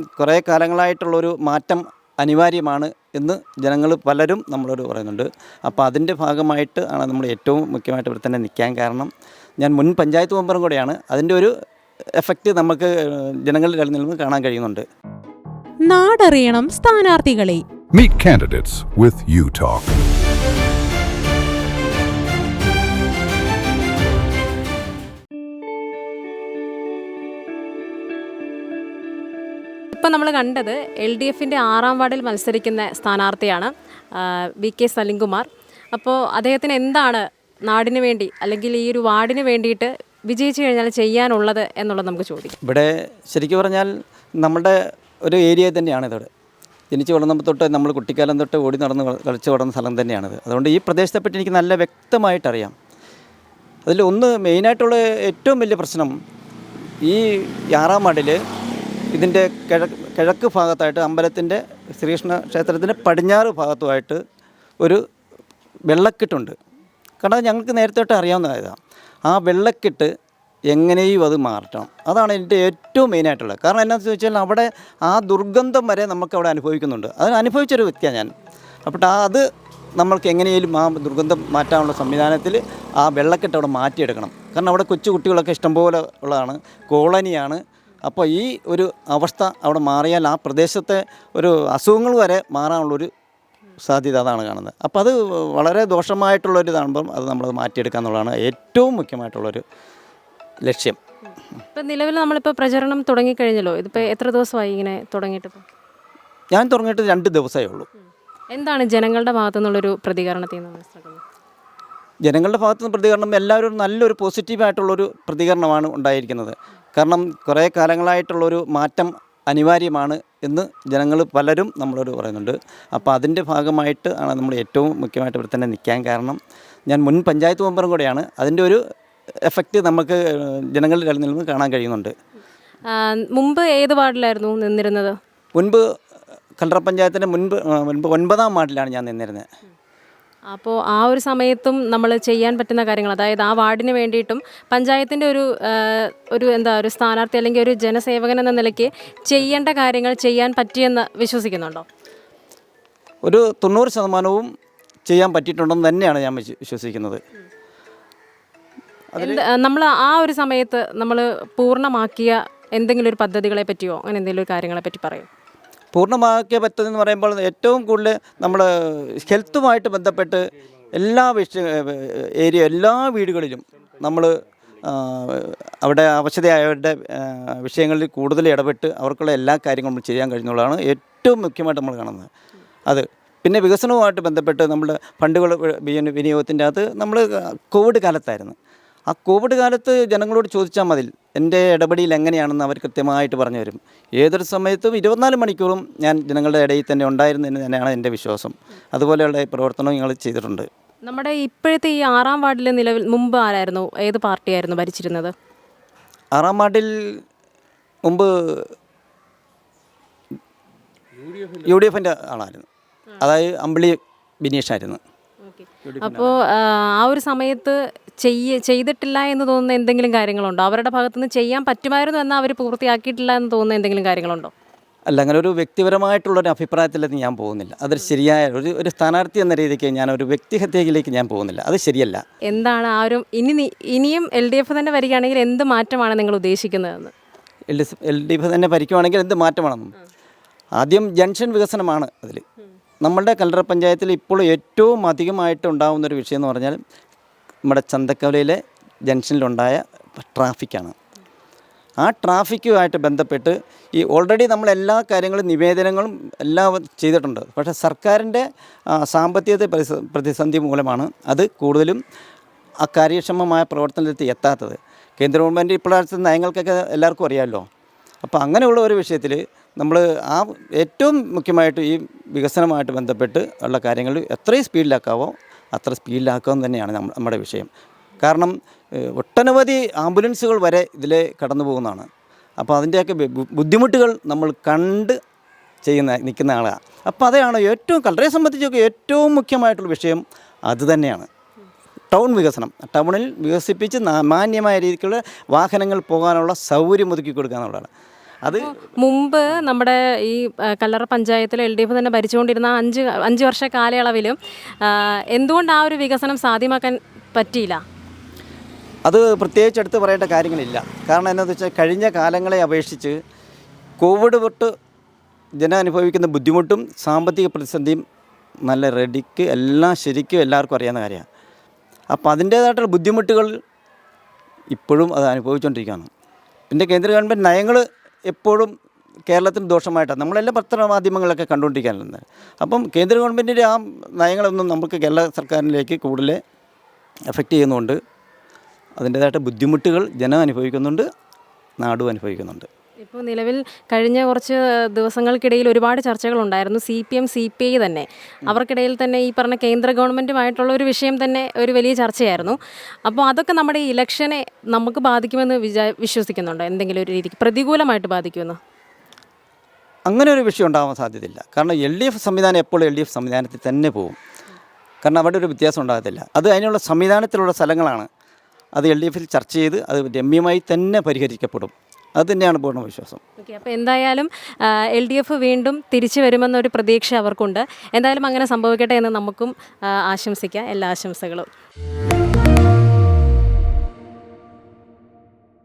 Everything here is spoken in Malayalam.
കുറേ കാലങ്ങളായിട്ടുള്ളൊരു മാറ്റം അനിവാര്യമാണ് എന്ന് ജനങ്ങൾ പലരും നമ്മളോട് പറയുന്നുണ്ട്. അപ്പോൾ അതിന്റെ ഭാഗമായിട്ട് ആണ് നമ്മൾ ഏറ്റവും മുഖ്യമായിട്ട് ഇവിടെ തന്നെ നിൽക്കാൻ കാരണം ഞാൻ മുൻ പഞ്ചായത്ത് മെമ്പറും കൂടെയാണ്. അതിന്റെ ഒരു എഫക്റ്റ് നമുക്ക് ജനങ്ങളുടെ ഇടയിൽ നിന്ന് കാണാൻ കഴിയുന്നുണ്ട്. നാടറിയണം സ്ഥാനാർത്ഥികളെ. Meet candidates with U Talk. ഇപ്പം നമ്മൾ കണ്ടത് എൽ ഡി എഫിന്റെ ആറാം വാർഡിൽ മത്സരിക്കുന്ന സ്ഥാനാർത്ഥിയാണ് വി കെ സലിംകുമാർ. അപ്പോൾ അദ്ദേഹത്തിന് എന്താണ് നാടിന് വേണ്ടി അല്ലെങ്കിൽ ഈ ഒരു വാർഡിന് വേണ്ടിയിട്ട് വിജയിച്ചു കഴിഞ്ഞാൽ ചെയ്യാനുള്ളത് എന്നുള്ളത് നമുക്ക് ചോദിക്കാം. ഇവിടെ ശരിക്കും പറഞ്ഞാൽ നമ്മുടെ ഒരു ഏരിയ തന്നെയാണ് ഇതോടെ ജനിച്ച് വളർന്നപ്പോൾ തൊട്ട് നമ്മൾ കുട്ടിക്കാലം തൊട്ട് ഓടി നടന്ന് കളിച്ചു കളിച്ച് വളർന്ന സ്ഥലം തന്നെയാണിത്. അതുകൊണ്ട് ഈ പ്രദേശത്തെപ്പറ്റി എനിക്ക് നല്ല വ്യക്തമായിട്ടറിയാം. അതിൽ ഒന്ന് മെയിനായിട്ടുള്ള ഏറ്റവും വലിയ പ്രശ്നം ഈ ആറാം വാർഡിൽ ഇതിന്റെ കിഴക്ക് കിഴക്ക് ഭാഗത്തായിട്ട് അമ്പലത്തിന്റെ ശ്രീകൃഷ്ണ ക്ഷേത്രത്തിന്റെ പടിഞ്ഞാറ് ഭാഗത്തുമായിട്ട് ഒരു വെള്ളക്കെട്ടുണ്ട്. കാരണം അത് ഞങ്ങൾക്ക് നേരത്തെ തൊട്ട് അറിയാവുന്നതാണ് ആ വെള്ളക്കെട്ട് എങ്ങനെയും അത് മാറ്റണം അതാണ് എന്റെ ഏറ്റവും മെയിനായിട്ടുള്ളത്. കാരണം എന്നാന്ന് ചോദിച്ചാൽ അവിടെ ആ ദുർഗന്ധം വരെ നമുക്ക് അവിടെ അനുഭവിക്കുന്നുണ്ട്. അത് അനുഭവിച്ചൊരു വ്യക്തിയാണ് ഞാൻ. അപ്പോൾ ആ അത് നമ്മൾക്ക് എങ്ങനെയും ആ ദുർഗന്ധം മാറ്റാനുള്ള സംവിധാനത്തിൽ ആ വെള്ളക്കെട്ട് അവിടെ മാറ്റിയെടുക്കണം. കാരണം അവിടെ കൊച്ചു കുട്ടികളൊക്കെ ഇഷ്ടംപോലെ ഉള്ളതാണ്. കോളനിയാണ്. അപ്പോൾ ഈ ഒരു അവസ്ഥ അവിടെ മാറിയാൽ ആ പ്രദേശത്തെ ഒരു അസുഖങ്ങൾ വരെ മാറാനുള്ളൊരു സാധ്യത അതാണ് കാണുന്നത്. അപ്പോൾ അത് വളരെ ദോഷമായിട്ടുള്ളൊരു ഇതാകുമ്പം അത് നമ്മൾ മാറ്റിയെടുക്കുക എന്നുള്ളതാണ് ഏറ്റവും മുഖ്യമായിട്ടുള്ളൊരു ലക്ഷ്യം. ഇപ്പം നിലവിൽ നമ്മളിപ്പോൾ പ്രചരണം തുടങ്ങിക്കഴിഞ്ഞല്ലോ? ഇതിപ്പോൾ എത്ര ദിവസമായി ഇങ്ങനെ തുടങ്ങിയിട്ട്? ഞാൻ തുടങ്ങിയിട്ട് രണ്ട് ദിവസമേ ഉള്ളൂ. എന്താണ് ജനങ്ങളുടെ ഭാഗത്തു നിന്നുള്ളൊരു പ്രതികരണത്തിൽ നിന്ന് മനസ്സിലാക്കുന്നത്? ജനങ്ങളുടെ ഭാഗത്തു നിന്ന് പ്രതികരണം എല്ലാവരും നല്ലൊരു പോസിറ്റീവായിട്ടുള്ളൊരു പ്രതികരണമാണ് ഉണ്ടായിരിക്കുന്നത്. കാരണം കുറേ കാലങ്ങളായിട്ടുള്ളൊരു മാറ്റം അനിവാര്യമാണ് എന്ന് ജനങ്ങൾ പലരും നമ്മളോട് പറയുന്നുണ്ട്. അപ്പോൾ അതിന്റെ ഭാഗമായിട്ട് ആണ് നമ്മൾ ഏറ്റവും മുഖ്യമായിട്ട് ഇവിടെ തന്നെ നിൽക്കാൻ കാരണം ഞാൻ മുൻ പഞ്ചായത്ത് മെമ്പറും കൂടെയാണ്. അതിന്റെ ഒരു എഫക്റ്റ് നമുക്ക് ജനങ്ങളിൽ നിന്ന് കാണാൻ കഴിയുന്നുണ്ട്. മുമ്പ് ഏത് വാർഡിലായിരുന്നു നിന്നിരുന്നത്? മുൻപ് കല്ലറ പഞ്ചായത്തിന്റെ മുൻപ് മുൻപ് ഒൻപതാം വാർഡിലാണ് ഞാൻ നിന്നിരുന്നത്. അപ്പോൾ ആ ഒരു സമയത്തും നമ്മൾ ചെയ്യാൻ പറ്റുന്ന കാര്യങ്ങൾ അതായത് ആ വാർഡിന് വേണ്ടിയിട്ടും പഞ്ചായത്തിന്റെ ഒരു ഒരു എന്താ ഒരു സ്ഥാനാർത്ഥി അല്ലെങ്കിൽ ഒരു ജനസേവകൻ എന്ന നിലയ്ക്ക് ചെയ്യേണ്ട കാര്യങ്ങൾ ചെയ്യാൻ പറ്റിയെന്ന് വിശ്വസിക്കുന്നുണ്ടോ? ഒരു തൊണ്ണൂറ് ശതമാനവും ചെയ്യാൻ പറ്റിയിട്ടുണ്ടെന്ന് തന്നെയാണ് ഞാൻ വിശ്വസിക്കുന്നത്. നമ്മൾ ആ ഒരു സമയത്ത് നമ്മൾ പൂർണമാക്കിയ എന്തെങ്കിലും ഒരു പദ്ധതികളെ പറ്റിയോ അങ്ങനെ എന്തെങ്കിലും ഒരു കാര്യങ്ങളെ പറ്റി പറയും? പൂർണമാക്കിയ പറ്റുന്നതെന്ന് പറയുമ്പോൾ ഏറ്റവും കൂടുതൽ നമ്മൾ ഹെൽത്തുമായിട്ട് ബന്ധപ്പെട്ട് എല്ലാ വിഷ ഏരിയ എല്ലാ വീടുകളിലും നമ്മൾ അവിടെ അവശതയായവരുടെ വിഷയങ്ങളിൽ കൂടുതൽ ഇടപെട്ട് അവർക്കുള്ള എല്ലാ കാര്യങ്ങളും നമ്മൾ ചെയ്യാൻ കഴിഞ്ഞുള്ളതാണ് ഏറ്റവും മുഖ്യമായിട്ട് നമ്മൾ കാണുന്നത്. അത് പിന്നെ വികസനവുമായിട്ട് ബന്ധപ്പെട്ട് നമ്മൾ ഫണ്ടുകൾ വിനി- വിനിയോഗത്തിന്റെ അകത്ത് നമ്മൾ കോവിഡ് കാലത്തായിരുന്നു. ആ കോവിഡ് കാലത്ത് ജനങ്ങളോട് ചോദിച്ചാൽ മതി എന്റെ ഇടപെടിയിൽ എങ്ങനെയാണെന്ന് അവർ കൃത്യമായിട്ട് പറഞ്ഞു തരും. ഏതൊരു സമയത്തും ഇരുപത്തിനാല് മണിക്കൂറും ഞാൻ ജനങ്ങളുടെ ഇടയിൽ തന്നെ ഉണ്ടായിരുന്നു എന്ന് തന്നെയാണ് എന്റെ വിശ്വാസം. അതുപോലെയുള്ള പ്രവർത്തനം ഞങ്ങൾ ചെയ്തിട്ടുണ്ട്. നമ്മുടെ ഇപ്പോഴത്തെ ഈ ആറാം വാർഡിലെ നിലവിൽ മുമ്പ് ആരായിരുന്നു? ഏത് പാർട്ടിയായിരുന്നു ഭരിച്ചിരുന്നത്? ആറാം വാർഡിൽ മുമ്പ് യു ഡി എഫിന്റെ ആളായിരുന്നു. അതായത് അമ്പിളി ബിനീഷായിരുന്നു. അപ്പോൾ ആ ഒരു സമയത്ത് ചെയ്യ ചെയ്തിട്ടില്ല എന്ന് തോന്നുന്ന എന്തെങ്കിലും കാര്യങ്ങളുണ്ടോ? അവരുടെ ഭാഗത്തുനിന്ന് ചെയ്യാൻ പറ്റുമായിരുന്നു എന്നാൽ അവർ പൂർത്തിയാക്കിയിട്ടില്ല എന്ന് തോന്നുന്ന എന്തെങ്കിലും കാര്യങ്ങളുണ്ടോ? അല്ല അങ്ങനെ ഒരു വ്യക്തിപരമായിട്ടുള്ളൊരു അഭിപ്രായത്തിലേക്ക് ഞാൻ പോകുന്നില്ല. അതൊരു ശരിയായ ഒരു ഒരു സ്ഥാനാർത്ഥി എന്ന രീതിക്ക് ഞാൻ ഒരു വ്യക്തിഹത്യയിലേക്ക് ഞാൻ പോകുന്നില്ല. അത് ശരിയല്ല. എന്താണ് ആരും ഒരു ഇനി ഇനിയും എൽ ഡി എഫ് തന്നെ വരികയാണെങ്കിൽ എന്ത് മാറ്റമാണ് നിങ്ങൾ ഉദ്ദേശിക്കുന്നതെന്ന്? L D L D F തന്നെ ഭരിക്കുവാണെങ്കിൽ എന്ത് മാറ്റമാണെന്നും. ആദ്യം ജംഗ്ഷൻ വികസനമാണ് അതിൽ നമ്മളുടെ കല്ലറ പഞ്ചായത്തിൽ ഇപ്പോൾ ഏറ്റവും അധികമായിട്ട് ഉണ്ടാകുന്ന ഒരു വിഷയം എന്ന് പറഞ്ഞാൽ നമ്മുടെ ചന്തക്കവലയിലെ ജംഗ്ഷനിലുണ്ടായ ട്രാഫിക്കാണ്. ആ ട്രാഫിക്കുമായിട്ട് ബന്ധപ്പെട്ട് ഈ ഓൾറെഡി നമ്മൾ എല്ലാ കാര്യങ്ങളും നിവേദനങ്ങളും എല്ലാം ചെയ്തിട്ടുണ്ട്. പക്ഷേ സർക്കാരിന്റെ സാമ്പത്തിക പ്രതിസ പ്രതിസന്ധി മൂലമാണ് അത് കൂടുതലും അക്കാര്യക്ഷമമായ കാര്യക്ഷമമായ പ്രവർത്തനത്തിൽ എത്താത്തത്. കേന്ദ്ര ഗവൺമെന്റ് ഇപ്പോഴത്തെ നയങ്ങൾക്കൊക്കെ എല്ലാവർക്കും അറിയാമല്ലോ. അപ്പോൾ അങ്ങനെയുള്ള ഒരു വിഷയത്തിൽ നമ്മൾ ആ ഏറ്റവും മുഖ്യമായിട്ട് ഈ വികസനമായിട്ട് ബന്ധപ്പെട്ട് ഉള്ള കാര്യങ്ങൾ എത്രയും സ്പീഡിലാക്കാവോ അത്ര സ്പീഡിലാക്കുക തന്നെയാണ് നമ്മ- നമ്മുടെ വിഷയം. കാരണം ഒട്ടനവധി ആംബുലൻസുകൾ വരെ ഇതിലെ കടന്നു പോകുന്നതാണ്. അപ്പോൾ അതിന്റെയൊക്കെ ബുദ്ധിമുട്ടുകൾ നമ്മൾ കണ്ട് ചെയ്യുന്ന നിൽക്കുന്ന ആളാണ് അപ്പോൾ അതാണ് ഏറ്റവും കളറെ സംബന്ധിച്ചൊക്കെ ഏറ്റവും മുഖ്യമായിട്ടുള്ള വിഷയം അത് തന്നെയാണ്. ടൗൺ വികസനം. ടൗണിൽ വികസിപ്പിച്ച് മാന്യമായ രീതിക്കുള്ള വാഹനങ്ങൾ പോകാനുള്ള സൗകര്യം ഒതുക്കി കൊടുക്കുക എന്നുള്ളതാണ്. അത് മുമ്പ് നമ്മുടെ ഈ കല്ലറ പഞ്ചായത്തിൽ എൽ ഡി എഫ് തന്നെ ഭരിച്ചുകൊണ്ടിരുന്ന അഞ്ച് അഞ്ച് വർഷ കാലയളവിലും എന്തുകൊണ്ട് ആ ഒരു വികസനം സാധ്യമാക്കാൻ പറ്റിയില്ല? അത് പ്രത്യേകിച്ച് എടുത്ത് പറയേണ്ട കാര്യങ്ങളില്ല. കാരണം എന്താണെന്ന് വെച്ചാൽ കഴിഞ്ഞ കാലങ്ങളെ അപേക്ഷിച്ച് കോവിഡ് തൊട്ട് ജനം അനുഭവിക്കുന്ന ബുദ്ധിമുട്ടും സാമ്പത്തിക പ്രതിസന്ധിയും നല്ല റെഡിക്ക് എല്ലാം ശരിക്കും എല്ലാവർക്കും അറിയാവുന്ന കാര്യമാണ്. അപ്പോൾ അതിന്റേതായിട്ടുള്ള ബുദ്ധിമുട്ടുകൾ ഇപ്പോഴും അത് അനുഭവിച്ചുകൊണ്ടിരിക്കുകയാണ് പിന്നെ കേന്ദ്ര ഗവൺമെന്റ് നയങ്ങൾ എപ്പോഴും കേരളത്തിന് ദോഷമായിട്ടാണ്. നമ്മളെല്ലാം പത്രമാധ്യമങ്ങളൊക്കെ കണ്ടുകൊണ്ടിരിക്കാനുള്ളത് അപ്പം കേന്ദ്ര ഗവൺമെന്റിന്റെ ആ നയങ്ങളൊന്നും നമുക്ക് കേരള സർക്കാരിലേക്ക് കൂടുതൽ എഫക്റ്റ് ചെയ്യുന്നുണ്ട്. അതിന്റേതായിട്ട് ബുദ്ധിമുട്ടുകൾ ജനം അനുഭവിക്കുന്നുണ്ട് നാടും അനുഭവിക്കുന്നുണ്ട്. ഇപ്പോൾ നിലവിൽ കഴിഞ്ഞ കുറച്ച് ദിവസങ്ങൾക്കിടയിൽ ഒരുപാട് ചർച്ചകളുണ്ടായിരുന്നു. C P M C P I തന്നെ. അവർക്കിടയിൽ തന്നെ ഈ പറഞ്ഞ കേന്ദ്ര ഗവൺമെന്റുമായിട്ടുള്ള ഒരു വിഷയം തന്നെ ഒരു വലിയ ചർച്ചയായിരുന്നു. അപ്പോൾ അതൊക്കെ നമ്മുടെ ഈ ഇലക്ഷനെ നമുക്ക് ബാധിക്കുമെന്ന് വിചാ വിശ്വസിക്കുന്നുണ്ടോ? എന്തെങ്കിലും ഒരു രീതിക്ക് പ്രതികൂലമായിട്ട് ബാധിക്കുമെന്ന്? അങ്ങനെ ഒരു വിഷയം ഉണ്ടാവാൻ സാധ്യതയില്ല. കാരണം എൽ ഡി എഫ് സംവിധാനം എപ്പോഴും എൽ ഡി എഫ് സംവിധാനത്തിൽ തന്നെ പോകും. കാരണം അവിടെ ഒരു വ്യത്യാസം ഉണ്ടാകത്തില്ല. അത് അതിനുള്ള സംവിധാനത്തിലുള്ള സ്ഥലങ്ങളാണ്. അത് എൽ ഡി എഫിൽ ചർച്ച ചെയ്ത് അത് രമ്യമായി തന്നെ പരിഹരിക്കപ്പെടും. അത് തന്നെയാണ് പൂർണ വിശ്വാസം. ഓക്കെ അപ്പോൾ എന്തായാലും എൽ ഡി എഫ് വീണ്ടും തിരിച്ചു വരുമെന്നൊരു പ്രതീക്ഷ അവർക്കുണ്ട്. എന്തായാലും അങ്ങനെ സംഭവിക്കട്ടെ എന്ന് നമുക്കും ആശംസിക്കാം. എല്ലാ ആശംസകളും.